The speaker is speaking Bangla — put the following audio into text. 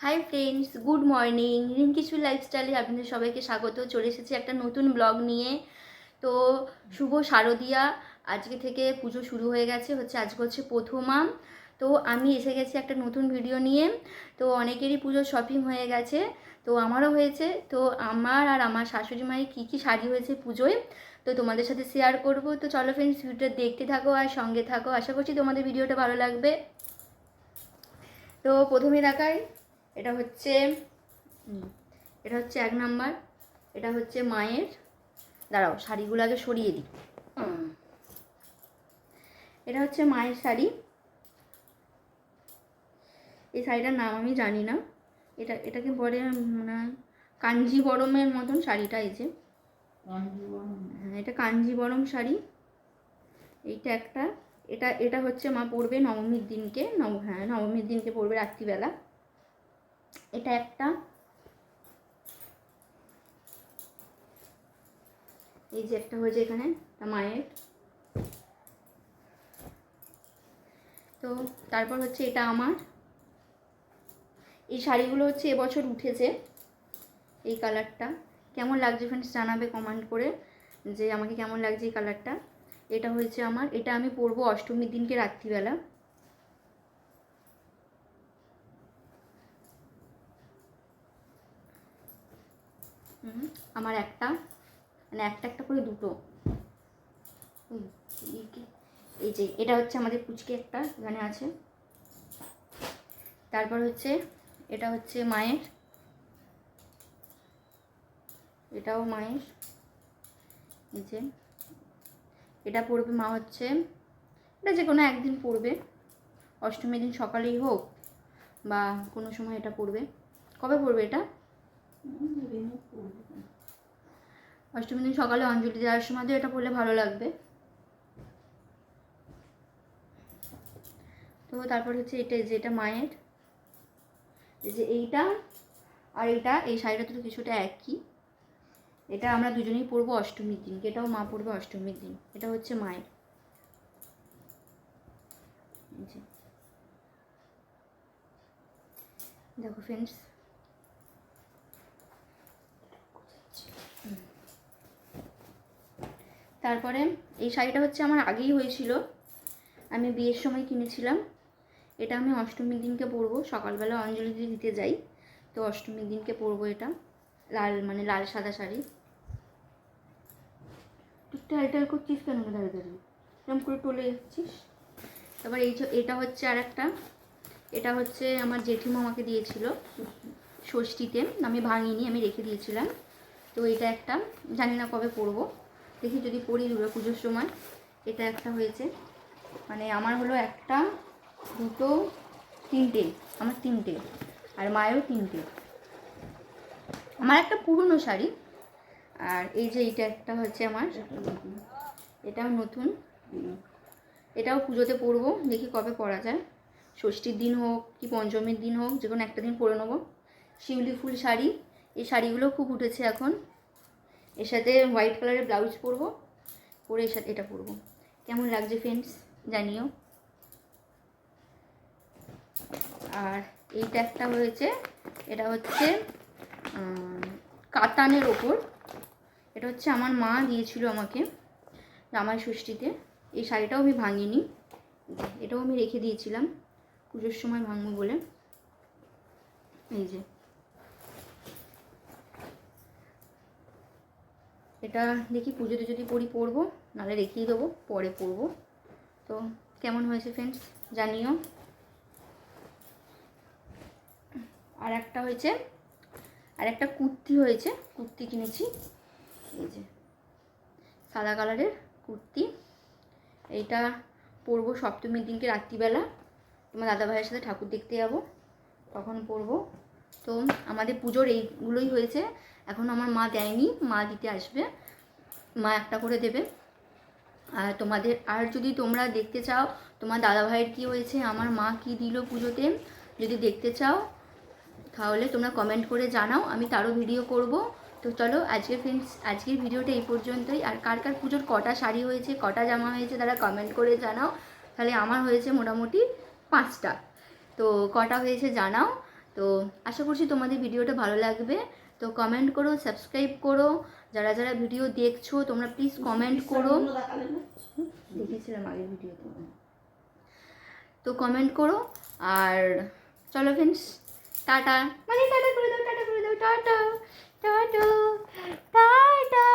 Hi friends good morning Rinkishu লাইফস্টাইলে আপনাদের সবাইকে স্বাগত। চলে এসেছি একটা নতুন ব্লগ নিয়ে। তো শুভ শারদিয়া। আজকে থেকে পুজো শুরু হয়ে গেছে। হচ্ছে আজকে হচ্ছে প্রথমা। তো আমি এসে গেছি একটা নতুন ভিডিও নিয়ে। তো অনেকেরই পুজোর শপিং হয়ে গেছে। তো আমারও হয়েছে। তো আমার আর আমার শাশুড়ি মায়ের কী কী শাড়ি হয়েছে পুজোয়, তো তোমাদের সাথে শেয়ার করব। তো চলো ফ্রেন্ডস ভিডিওটা দেখতে থাকো আর সঙ্গে থাকো। আশা করছি তোমাদের ভিডিওটা ভালো লাগবে। তো প্রথমে দেখাই। এটা হচ্ছে এটা হচ্ছে এক নাম্বার এটা হচ্ছে মায়ের দাঁড়াও শাড়িগুলো আগে সরিয়ে দিই। এটা হচ্ছে মায়ের শাড়ি। এই শাড়িটার নাম আমি জানি না। এটা এটাকে বলে মানে কাঞ্জিবরমের মতন শাড়িটা এই যে। হ্যাঁ এটা কাঞ্জিবরম শাড়ি। এইটা একটা। এটা এটা হচ্ছে মা পরবে নবমীর দিনকে নব হ্যাঁ নবমীর দিনকে পরবে রাত্রিবেলা। এটা একটা। এই যে একটা হয়েছে এখানে মায়ের। তো তারপর হচ্ছে এটা আমার। এই শাড়িগুলো হচ্ছে এবছর উঠেছে, এই কালারটা। কেমন লাগছে ফ্রেন্ডস জানাবে কমেন্ট করে যে আমাকে কেমন লাগছে এই কালারটা। এটা হয়েছে আমার, এটা আমি পরবো অষ্টমীর দিনকে রাত্রিবেলা। আমার একটা মানে একটা একটা করে দুটো। এই যে, এটা হচ্ছে আমাদের পুচকে একটা, এখানে আছে। তারপর হচ্ছে, এটা হচ্ছে মায়ের। এটাও মায়ের। এই যে, এটা পড়বে মা হচ্ছে, এটা যে কোনো একদিন পড়বে। অষ্টমীর দিন সকালেই হোক, বা কোনো সময় এটা পড়বে। কবে পড়বে এটা? অষ্টমীর দিন সকালে অঞ্জলি দেওয়ার সময় তো এটা পড়লে ভালো লাগবে। তো তারপর হচ্ছে এটা যে এটা মায়ের যে এইটা আর এটা এই শাড়িটা তো কিছুটা একই। এটা আমরা দুজনেই পরবো অষ্টমীর দিন, এটাও মা পরবে অষ্টমীর দিন, এটা হচ্ছে মায়ের। দেখো ফ্রেন্ডস তারপরে এই শাড়িটা হচ্ছে আমার আগেই হয়েছিল। আমি বিয়ের সময় কিনেছিলাম। এটা আমি অষ্টমীর দিনকে পরবো সকালবেলা অঞ্জলি দিতে যাই। তো অষ্টমীর দিনকে পরবো এটা লাল মানে লাল সাদা শাড়ি। তুই টাইটাল করছিস কেন দাঁড়িয়ে দাঁড়িয়ে এরকম করে টলে যাচ্ছিস? তারপর এই এটা হচ্ছে আর একটা এটা হচ্ছে আমার জেঠিমা আমাকে দিয়েছিল ষষ্ঠীতে। আমি ভাঙিনি আমি রেখে দিয়েছিলাম। তো এটা একটা জানি না কবে পরবো। দেখি যদি পড়ি দুর্গা পুজোর সময়। এটা একটা হয়েছে। মানে আমার হলো একটা, দুটো, তিনটে। আমার তিনটে। আর মায়েরও তিনটে। আমার একটা পুরনো শাড়ি। আর এই যে এইটা একটা হচ্ছে আমার। এটাও নতুন। এটাও পুজোতে পরবো। দেখি কবে পরা যায়। ষষ্ঠীর দিন হোক কি পঞ্চমীর দিন হোক, যে কোনো একটা দিন পরে নেব। শিউলি ফুল শাড়ি। এই শাড়িগুলো খুব উঠেছে এখন। এর সাথে হোয়াইট কালারের ব্লাউজ পরবো, পরে এর সাথে এটা পরবো। কেমন লাগছে ফ্রেন্ডস জানিও। আর এইটা একটা হয়েছে, এটা হচ্ছে কাতানের ওপর। এটা হচ্ছে আমার মা দিয়েছিল আমাকে জামাই ষষ্ঠীতে। এই শাড়িটাও আমি ভাঙিনি। এটাও আমি রেখে দিয়েছিলাম। পুজোর সময় ভাঙবো বলে। এই যে। এটা দেখি পুজোতে যদি পরি পরবো নাহলে রেখেই দেবো, পরে পরবো তো কেমন হয়েছে ফ্রেন্ডস জানিও। আর একটা হয়েছে, আর একটা কুর্তি হয়েছে, কুর্তি কিনেছি। এই যে, সাদা কালারের কুর্তি। এইটা পরবো সপ্তমীর দিনকে রাত্রিবেলা। তোমার দাদা ভাইয়ের সাথে ঠাকুর দেখতে যাব। তখন পরবো। তো আমাদের পুজোর এইগুলোই হয়েছে। এখন আমার মা দেয়নি, মা দিতে আসবে। মা একটা করে দেবে। আর তোমাদের, আর যদি তোমরা দেখতে চাও তোমার দাদা ভাইয়ের কী হয়েছে, আমার মা কি দিল পুজোতে, যদি দেখতে চাও তাহলে তোমরা কমেন্ট করে জানাও, আমি তারও ভিডিও করব। তো চলো আজকে ফ্রেন্ডস আজকের ভিডিওটা এই পর্যন্তই। আর কার কার পুজোর কটা শাড়ি হয়েছে, কটা জামা হয়েছে তারা কমেন্ট করে জানাও। তাহলে আমার হয়েছে মোটামুটি পাঁচটা। তো কটা হয়েছে জানাও। তো আশা করছি তোমাদের ভিডিওটা ভালো লাগবে। তো কমেন্ট করো সাবস্ক্রাইব করো। যারা যারা ভিডিও দেখছ তোমরা প্লিজ কমেন্ট করো। দেখেছিলাম আগের ভিডিওতে তো। কমেন্ট করো। আর চলো ফ্রেন্ডস টাটা। মানে টাটা করে দাও টাটা করে দাও টাটা টাটা।